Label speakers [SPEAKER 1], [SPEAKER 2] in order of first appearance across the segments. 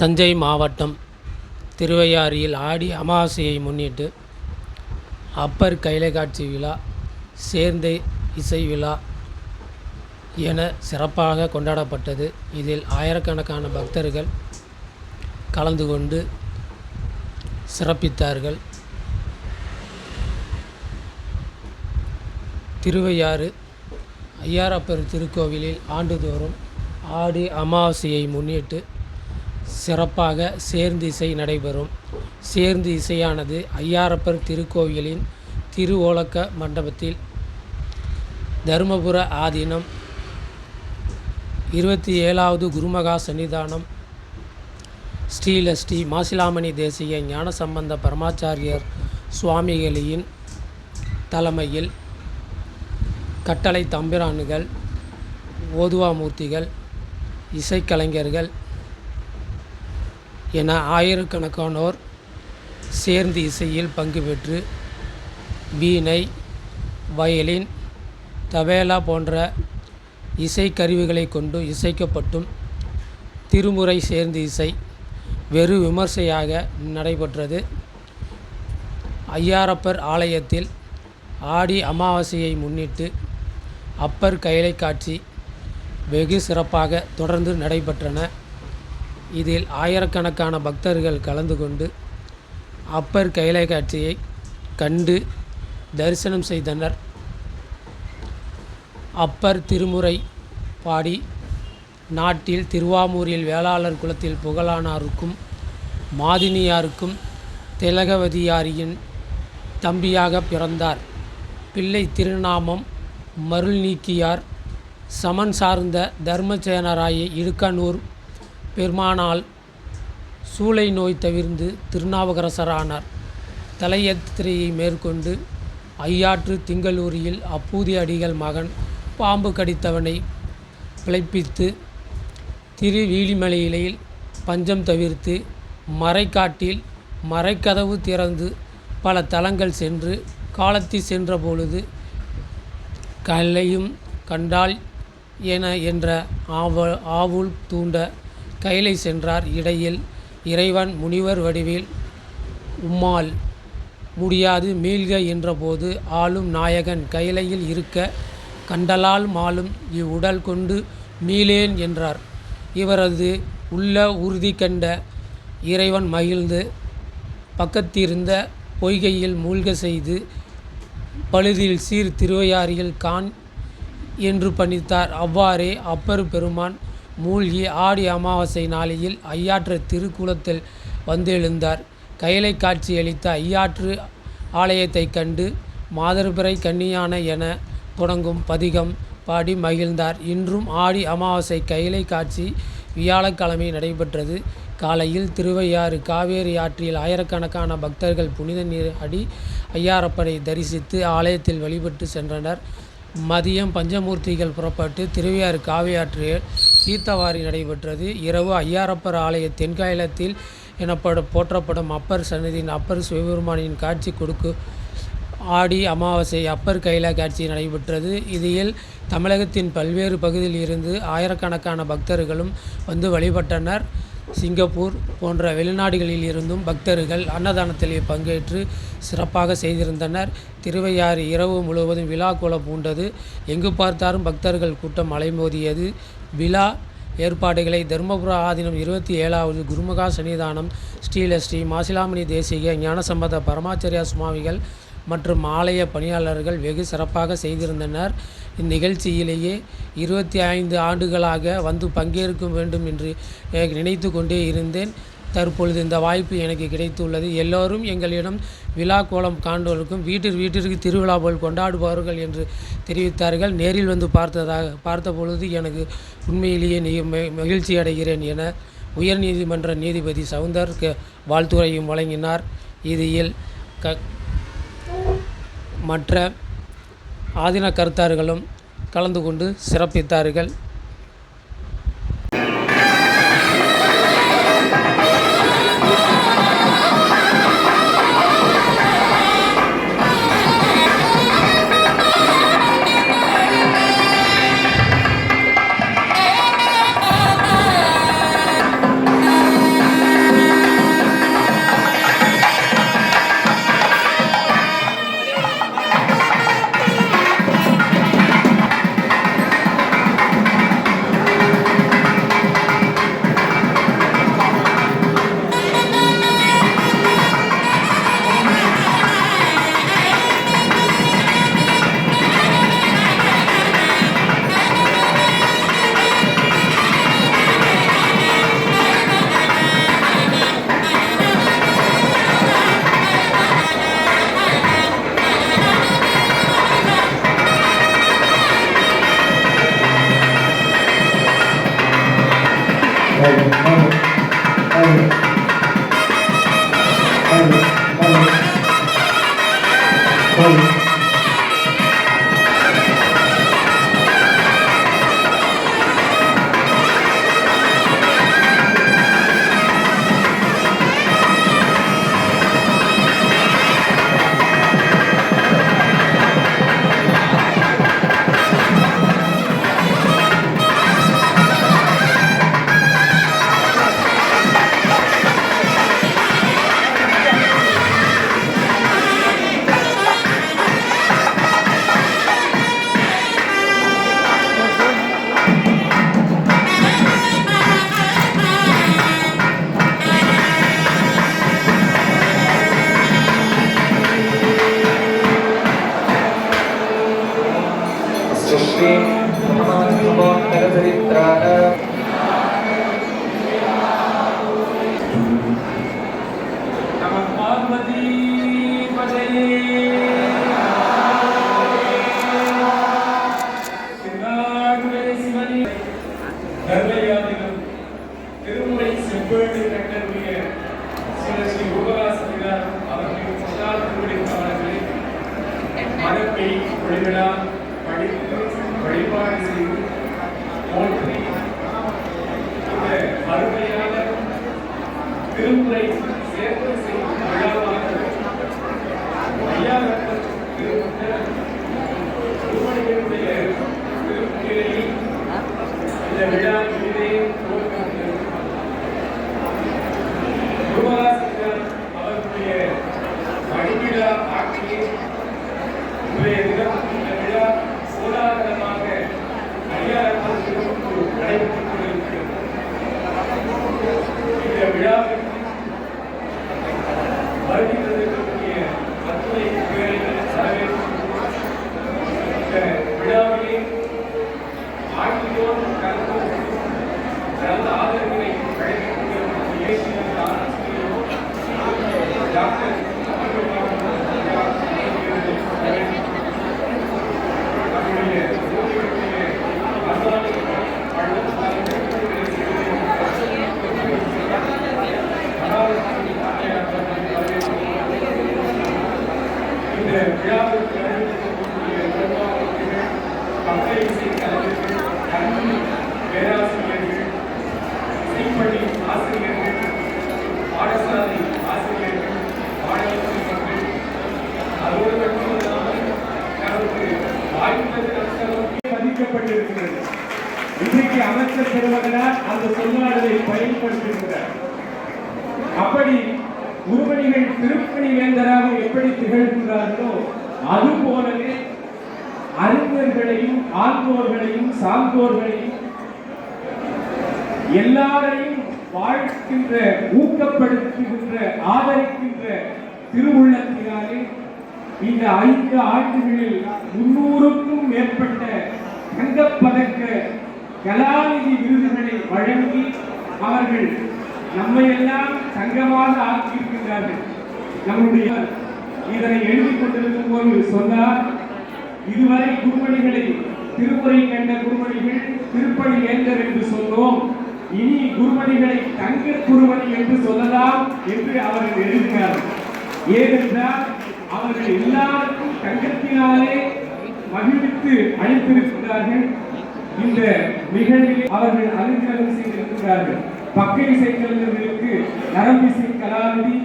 [SPEAKER 1] தஞ்சை மாவட்டம் திருவையாறியில் ஆடி அமாவாசையை முன்னிட்டு அப்பர் கைலைக்காட்சி விழா சேர்ந்தை இசை விழா என சிறப்பாக கொண்டாடப்பட்டது. இதில் ஆயிரக்கணக்கான பக்தர்கள் கலந்து கொண்டு சிறப்பித்தார்கள். திருவையாறு ஐயாரப்பர் திருக்கோவிலில் ஆண்டுதோறும் ஆடி அமாவாசையை முன்னிட்டு சிறப்பாக சேர்ந்து இசை நடைபெறும். சேர்ந்து இசையானது ஐயாரப்பர் திருக்கோவிலின் திருவோலக்க மண்டபத்தில் தருமபுர ஆதீனம் இருபத்தி ஏழாவது குருமகா சன்னிதானம் ஸ்ரீலஸ்ரீ மாசிலாமணி தேசிய ஞானசம்பந்த பரமாச்சாரியர் சுவாமிகளியின் தலைமையில் கட்டளை தம்பிரான்கள் ஓதுவாமூர்த்திகள் இசைக்கலைஞர்கள் என ஆயிரக்கணக்கானோர் சேர்ந்து இசையில் பங்கு பெற்று வீணை வயலின் தபேலா போன்ற இசைக்கருவிகளை கொண்டு இசைக்கப்பட்டும் திருமுறை சேர்ந்து இசை வெறு விமர்சையாக நடைபெற்றது. ஐயாரப்பர் ஆலயத்தில் ஆடி அமாவாசையை முன்னிட்டு அப்பர் கைலை காட்சி வெகு சிறப்பாக தொடர்ந்து நடைபெற்றன. இதில் ஆயிரக்கணக்கான பக்தர்கள் கலந்து கொண்டு அப்பர் கைலை காட்சியை கண்டு தரிசனம் செய்தனர். அப்பர் திருமுறை பாடி நாட்டில் திருவாமூரில் வேளாளர் குலத்தில் புகழானாருக்கும் மாதினியாருக்கும் திலகவதியாரியின் தம்பியாக பிறந்தார். பிள்ளை திருநாமம் மருள் நீக்கியார் சமன் சார்ந்த தர்மசேனராய இடுக்கனூர் பெருமானால் சூளை நோய் தவிர்ந்து திருநாவுக்கரசரானார். தலையத்திரையை மேற்கொண்டு ஐயாற்று திங்களூரில் அப்பூதி அடிகள் மகன் பாம்பு கடித்தவனை பிழைப்பித்து திருவீழிமலையில் பஞ்சம் தவிர்த்து மறைக்காட்டில் மறைக்கதவு திறந்து பல தலங்கள் சென்று காலத்தி சென்ற பொழுது கல்லையும் கண்டால் என என்ற ஆவ ஆவுள் தூண்ட கைலை சென்றார். இடையில் இறைவன் முனிவர் வடிவில் உம்மால் முடியாது மீள்க என்றபோது ஆளும் நாயகன் கைலையில் இருக்க கண்டலால் மாலும் இவ்வுடல் கொண்டு மீளேன் என்றார். இவரது உள்ள உறுதி கண்ட இறைவன் மகிழ்ந்து பக்கத்திருந்த பொய்கையில் மூழ்க செய்து பழுதில் சீர் திருவையாறில் கான் என்று பணித்தார். அவ்வாறே அப்பர் பெருமான் மூழ்கி ஆடி அமாவாசை நாளையில் ஐயாற்று திருக்குளத்தில் வந்தெழுந்தார். காட்சி காட்சியளித்த ஐயாற்று ஆலயத்தைக் கண்டு மாதர்பிறை கன்னியான என தொடங்கும் பதிகம் பாடி மகிழ்ந்தார். இன்றும் ஆடி அமாவாசை கைலை காட்சி வியாழக்கிழமை நடைபெற்றது. காலையில் திருவையாறு காவேரி ஆற்றில் ஆயிரக்கணக்கான பக்தர்கள் புனித நீர் அடி ஐயாரப்பனை தரிசித்து ஆலயத்தில் வழிபட்டு சென்றனர். மதியம் பஞ்சமூர்த்திகள் புறப்பட்டு திருவையாறு காவியாற்றில் தீர்த்தவாரி நடைபெற்றது. இரவு ஐயாரப்பர் ஆலய தென்காயலத்தில் எனப்படும் போற்றப்படும் அப்பர் சன்னதியின் அப்பர் சிவபெருமானின் காட்சி கொடுக்கு ஆடி அமாவாசை அப்பர் கைலா காட்சி நடைபெற்றது. இதில் தமிழகத்தின் பல்வேறு பகுதியில் இருந்து ஆயிரக்கணக்கான பக்தர்களும் வந்து வழிபட்டனர். சிங்கப்பூர் போன்ற வெளிநாடுகளில் இருந்தும் பக்தர்கள் அன்னதானத்தில் பங்கேற்று சிறப்பாக செய்திருந்தனர். திருவையாறு இரவு முழுவதும் விழா கோலம் பூண்டது. எங்கு பார்த்தாலும் பக்தர்கள் கூட்டம் அலைமோதியது. விழா ஏற்பாடுகளை தருமபுர ஆதீனம் இருபத்தி ஏழாவது குருமுகா சன்னிதானம் ஸ்ரீலஸ்ரீ மாசிலாமணி தேசிக ஞானசம்பத பரமாச்சரியா சுவாமிகள் மற்றும் ஆலய பணியாளர்கள் வெகு சிறப்பாக செய்திருந்தனர். இந்நிகழ்ச்சியிலேயே இருபத்தி ஐந்து ஆண்டுகளாக வந்து பங்கேற்க வேண்டும் என்று நினைத்து கொண்டே இருந்தேன். தற்பொழுது இந்த வாய்ப்பு எனக்கு கிடைத்துள்ளது. எல்லோரும் எங்களிடம் விழா கோலம் காண்பவர்களுக்கும் வீட்டிற்கு வீட்டிற்கு திருவிழா போல் கொண்டாடுபவர்கள் என்று தெரிவித்தார்கள். நேரில் வந்து பார்த்ததாக பார்த்த பொழுது எனக்கு உண்மையிலேயே மகிழ்ச்சி அடைகிறேன் என உயர்நீதிமன்ற நீதிபதி சவுந்தர் வாழ்த்துரையும் வழங்கினார். இதில் க மற்ற ஆதீன கருத்தார்களும் கலந்து கொண்டு சிறப்பித்தார்கள்.
[SPEAKER 2] செக்யூரிட்டி செக்டருடைய சில ஸ்ரீ உபராசிரியர் அவர்களின் சொல்லால் திருவிழிப்பாளர்களை மரப்பை ஒளிவிழா படித்து வழிபாடு செய்து போற்றி. இந்த அருமையான திருமுறை சேர்த்து செய்யும் விழாவாக ஐயாயிரத்து திருமணிகளுடைய திருமுறையில் இந்த விழா ஆழ்வோர்களையும் எல்லாரையும் வாழ்க்கின்ற ஊக்கப்படுத்துகின்ற ஆதரிக்கின்ற திருவுள்ளத்தினாலே இந்த ஐந்து ஆண்டுகளில் முன்னூறுக்கும் மேற்பட்ட தங்கப்பதக்க கலாநிதி விருதுகளை வழங்கி அவர்கள் நம்மையெல்லாம் தங்கமாக ஆக்கியிருக்கின்றார்கள். நம்முடைய இதனை எழுதி கொண்டிருக்கும் போது சொன்னார் இதுவரை குருமணிகளை திருமுறை கண்ட குருமணிகள் திருப்பணி வேந்தர் என்று சொன்னோம். இனி குருமணிகளை தங்க குருமணி என்று சொல்லலாம் என்று அவர்கள் எழுதினார் ஏனென்றால் அவர்கள் எல்லாருக்கும் தங்கத்தினாலே மகிழ்வித்து அழைத்திருக்கிறார்கள் இந்த நிகழ்வில் அவர்கள் அலங்காரம் செய்திருக்கிறார்கள். பக்கை இசை நரம்பிசை கலாநிதி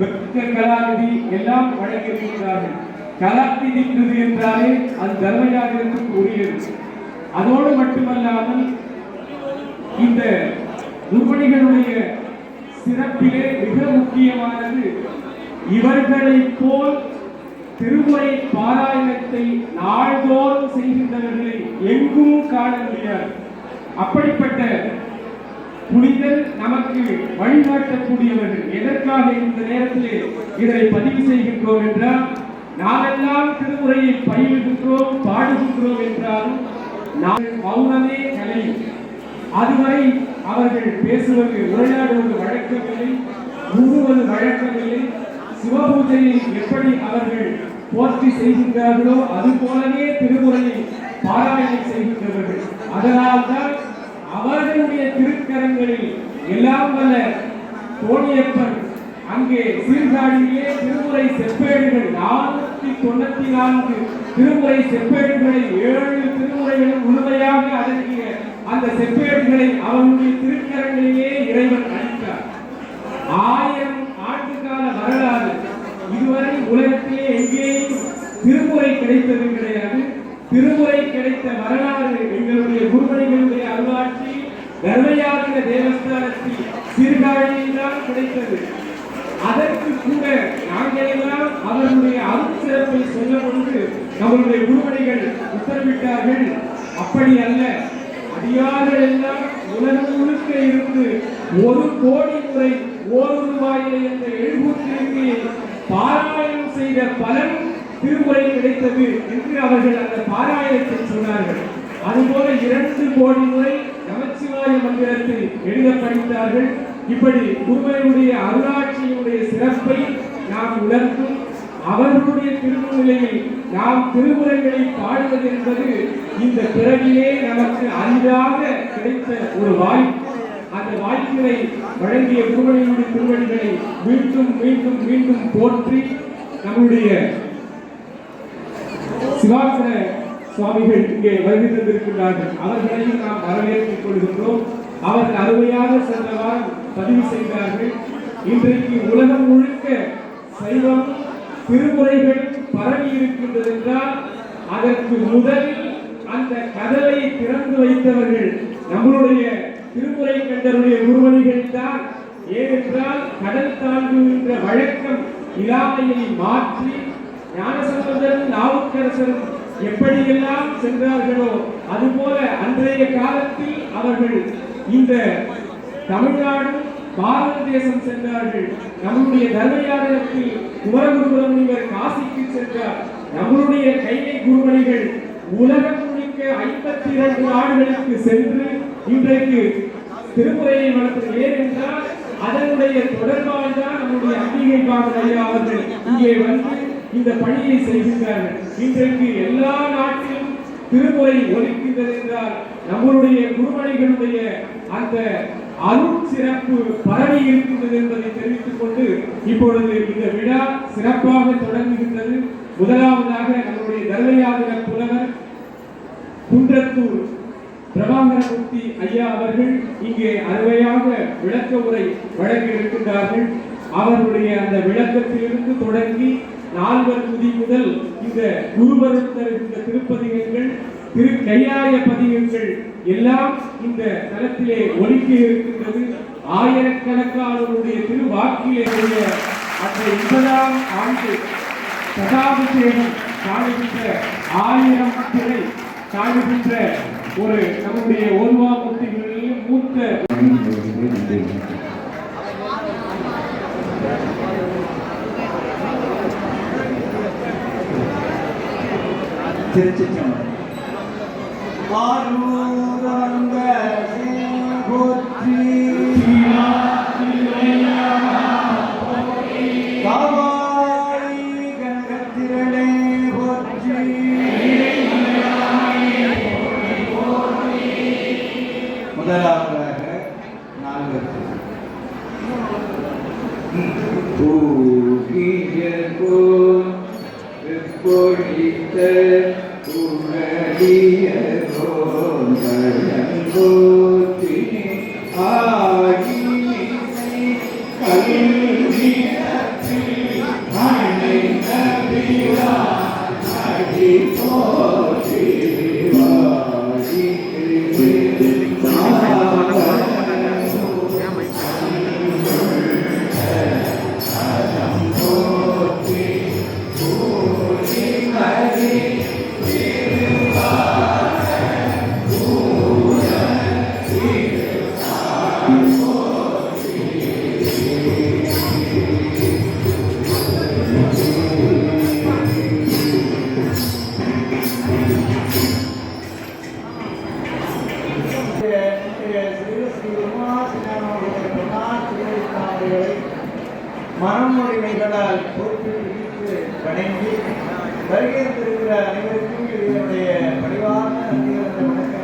[SPEAKER 2] வெப்ப கலாநிதி எல்லாம் வழங்கியிருக்கிறார்கள். கலாநிதி விருது என்றாலே அது தர்மயாகத்துக்கு உரியது அதோடு மட்டுமல்லாமல் இந்த குருமணிகளுடைய சிறப்பிலே மிக முக்கியமானது இவர்களைப் போல் திருமுறை பாராயணத்தை நாள்தோறும் செய்கின்றவர்களை எங்கும் காண முடியாது. அப்படிப்பட்ட புனிதர் நமக்கு வழிகாட்டக்கூடியவர்கள் எதற்காக இந்த நேரத்திலே இதனை பதிவு செய்கின்றோம் என்றால் நாமெல்லாம் திருமுறையை பயிலுகின்றோம் பாடுகின்றோம் என்றாலும் நாம் மௌனமே கலை. அதுவரை அவர்கள் பேசுவது உரையாடுவது வழக்கமில்லை கூறுவது வழக்கமில்லை. சிவபூஜையை எப்படி அவர்கள் போற்றி செய்கின்றார்களோ அது போலவே திருமுறையை பாராயணம் செய்கின்றவர்கள். அதனால்தான் அவர்களுடைய திருக்கரங்களில் எல்லாம் வல்ல கோடியப்பன் அங்கே சீர்காழியிலே திருமுறை செப்பேடுகள் நானூத்தி தொண்ணூத்தி நான்கு திருமுறை செப்பேடுகளை ஏழு திருமுறைகளும் முழுமையாக அடங்கிய அந்த செப்பேடுகளை அவனுடைய திருக்கரங்களிலே இறைவன் அளித்தார். ஆயிரம் ஆண்டுகால வரலாறு இதுவரை உலகத்திலே எங்கேயும் திருமுறை கிடைத்தது கிடையாது. திருமுறை கிடைத்த வரலாறு எங்களுடைய குருமணிகளுடைய அருளாட்சி தர்மயாத்திர தேவஸ்தானத்தில் சீர்காழியில்தான் கிடைத்தது. அதற்கு கூட நாங்கள் எல்லாம் அவர்களுடைய அருள் சொல்ல கொண்டு நம்முடைய குருமணிகள் உத்தரவிட்டார்கள். அப்படி அல்ல. அடியார்கள் எல்லாம் உலகம் முழுக்க இருந்து ஒரு கோடி முறை ஓர் ரூபாயிலே என்ற எழுபூற்றிற்கு பாராயணம் செய்த பலன் திருமுறை கிடைத்தது என்று அவர்கள் அந்த பாராயணத்தை சொன்னார்கள். அதுபோல இரண்டு கோடி முறை நமச்சிவாய மந்திரத்தை எழுத படித்தார்கள். இப்படி குருவனுடைய திருமணத்தினுடைய சிறப்பை நாம் உணர்த்தும் அவர்களுடைய திருமணங்களில் நாம் திருமுறைகளை பாடுவது என்பது இந்த பிறவிலே நமக்கு அரிதாக கிடைத்த ஒரு வாய்ப்பு. அந்த வாய்ப்பினை வழங்கிய குருவனினுடைய திருவடிகளை மீண்டும் மீண்டும் மீண்டும் போற்றி நம்முடைய சிவாசன சுவாமிகள் இங்கே வருகை தந்திருக்கின்றார்கள். அவர்களையும் நாம் வரவேற்றுக் கொள்கின்றோம். அவர்கள் அருமையாக சென்ற வாரம் பதிவு செய்தார்கள். இன்றைக்கு உலகம் முழுக்க சைவம் திருமுறைகள் பரவி இருக்கின்றது என்றால் அதற்கு முதலில் அந்த கதவை திறந்து வைத்தவர்கள் நம்மளுடைய திருமுறை கண்டருடைய குருவணிகள் தான். ஏனென்றால் கடல் தாண்டுகின்ற வழக்கம் இல்லாமையை மாற்றி ஞானசம்பந்தரும் நாவுக்கரசரும் எப்படியெல்லாம் சென்றார்களோ அதுபோல அன்றைய காலத்தில் அவர்கள் இந்த தமிழ்நாடு பாரத தேசம் சென்றார்கள். நம்முடைய தர்மயாதனத்தில் குமரகுருபுரம் இவர் காசிக்கு சென்றார். நம்முடைய கைலை குருமணிகள் உலகம் முழுக்க ஐம்பத்தி இரண்டு நாடுகளுக்கு சென்று இன்றைக்கு திருமுறையை வளர்த்தது ஏனென்றால் அதனுடைய தொடர்பால் தான் நம்முடைய அம்பிகை பாபன் ஐயா அவர்கள் இங்கே வந்து இந்த பணியை செய்கின்றார்கள். இன்றைக்கு எல்லா நாட்டிலும் திருமுறை ஒலிக்கின்றது என்றால் நம்மளுடைய குருமணிகளுடைய அந்த அருள் சிறப்பு பரவி இருக்கின்றது என்பதை தெரிவித்துக் கொண்டு இப்பொழுது இந்த விழா சிறப்பாக தொடங்குகின்றது. முதலாவதாக நம்முடைய தர்மயாதிர புலவர் குன்றத்தூர் பிரபாகரமூர்த்தி ஐயா அவர்கள் இங்கே அருமையாக விளக்க உரை வழங்கி இருக்கின்றார்கள் அவருடைய அந்த விளக்கத்திலிருந்து தொடங்கி நால்வர் துதி முதல் இந்த குருவருள் தருகின்ற திருப்பதிகங்கள் திரு கையாய பதிகங்கள் எல்லாம் இந்த தளத்திலே ஒலிக்க இருக்கின்றது. ஆயிரக்கணக்கானவருடைய திருவாக்கிலே உடைய அந்த எண்பதாம் ஆண்டு சதாபிஷேகம் காணுகின்ற ஆயிரம் திரை காணுகின்ற ஒரு நம்முடைய ஓர்வாமூர்த்திகளிலே மூத்த
[SPEAKER 3] திருச்சிச்சம்பரம் ஆரூரங்க போற்றி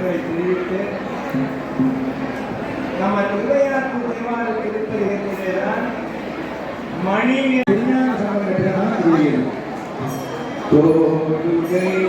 [SPEAKER 3] அனைவருக்கும் இதனுடைய பணிவான நன்றிகளந்த வணக்கங்களை தெரிவித்து நம்ம திருவையாற்று தேவார திருப்பதிகத்திலேதான் மணி விஞ்ஞான சம்பந்தப்பட்டதான் கூறியது தோடுகைய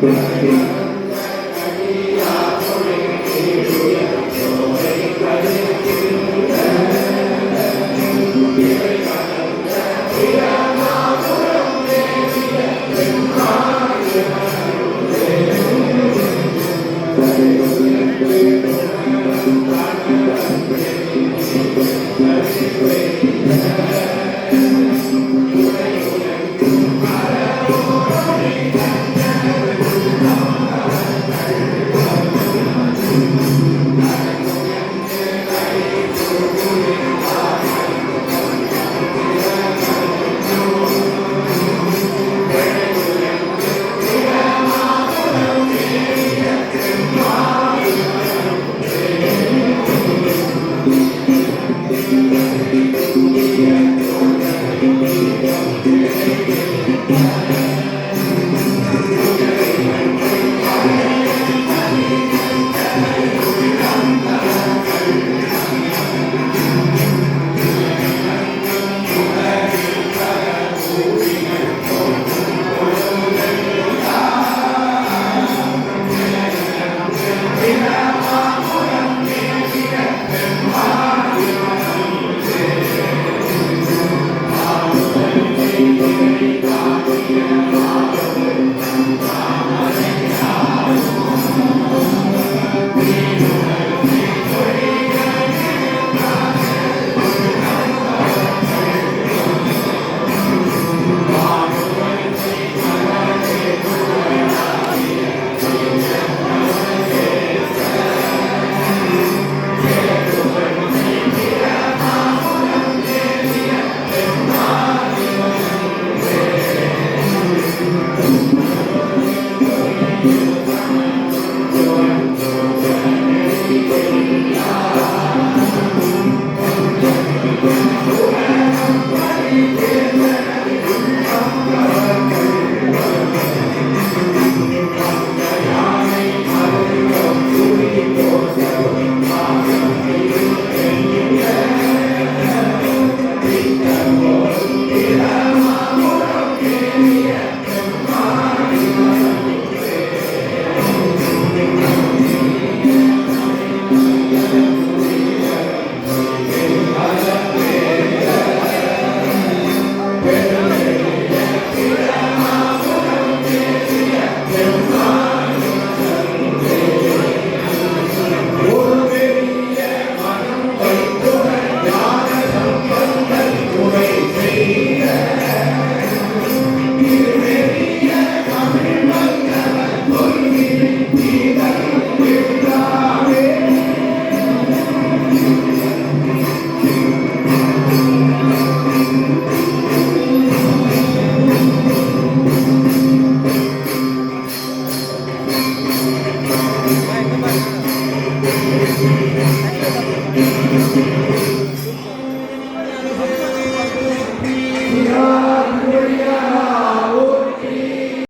[SPEAKER 2] Thank
[SPEAKER 3] you.